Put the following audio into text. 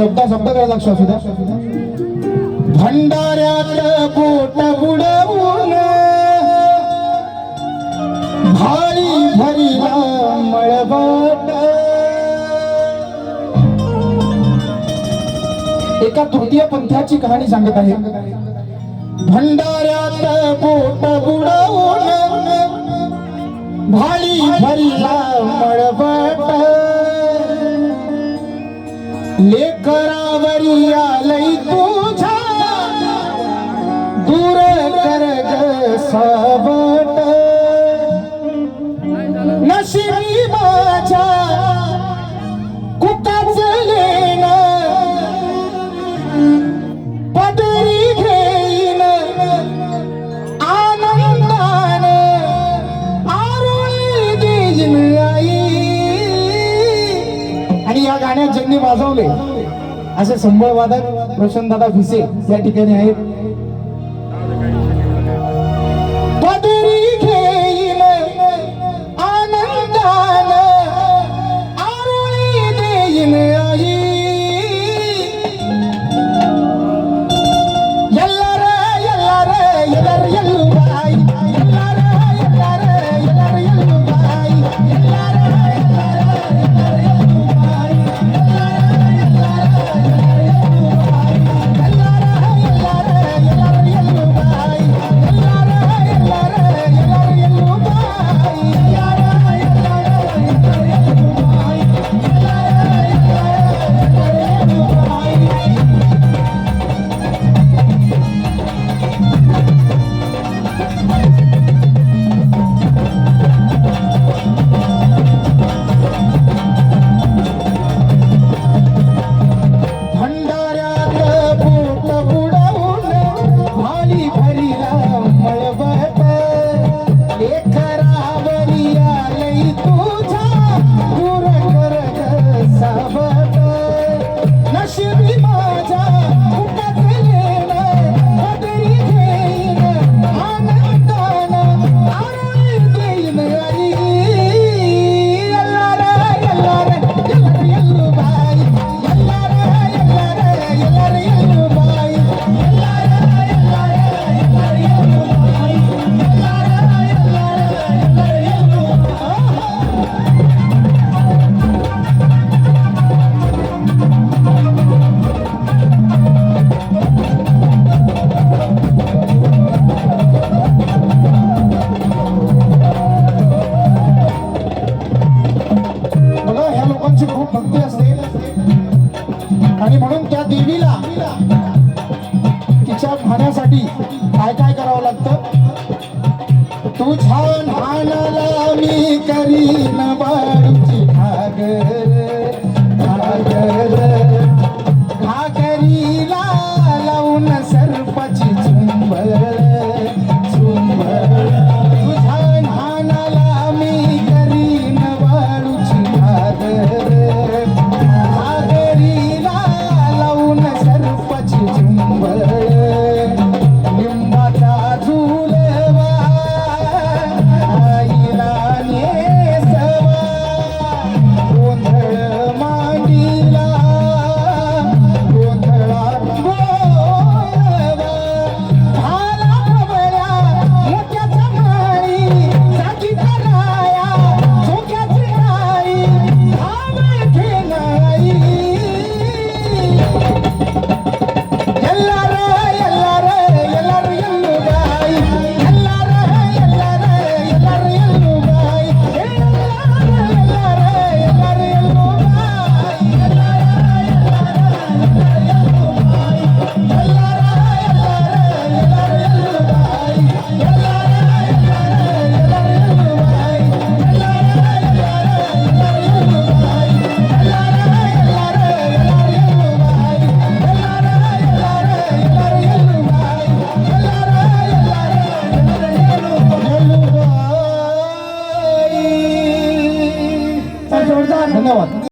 शब्द शब्दाकडे लक्ष असू द्या. भंडाऱ्यात बोट बुडवून भारी भरीला मळबाट एका तृतीय पंथाची कहाणी सांगत आहे. भंडाऱ्यात बोट बुडवून भारी भरला मळबाट લેકરાવરિયા લઈ તું જા. દૂર કર या गाण्यात ज्यांनी वाजवले असे संबळ वादक रोशनदादा भिसे या ठिकाणी आहेत. भक्ती असते आणि म्हणून त्या देवीला तिच्या खाण्यासाठी काय काय करावं लागतं? तुझ्या भानाला मी करीन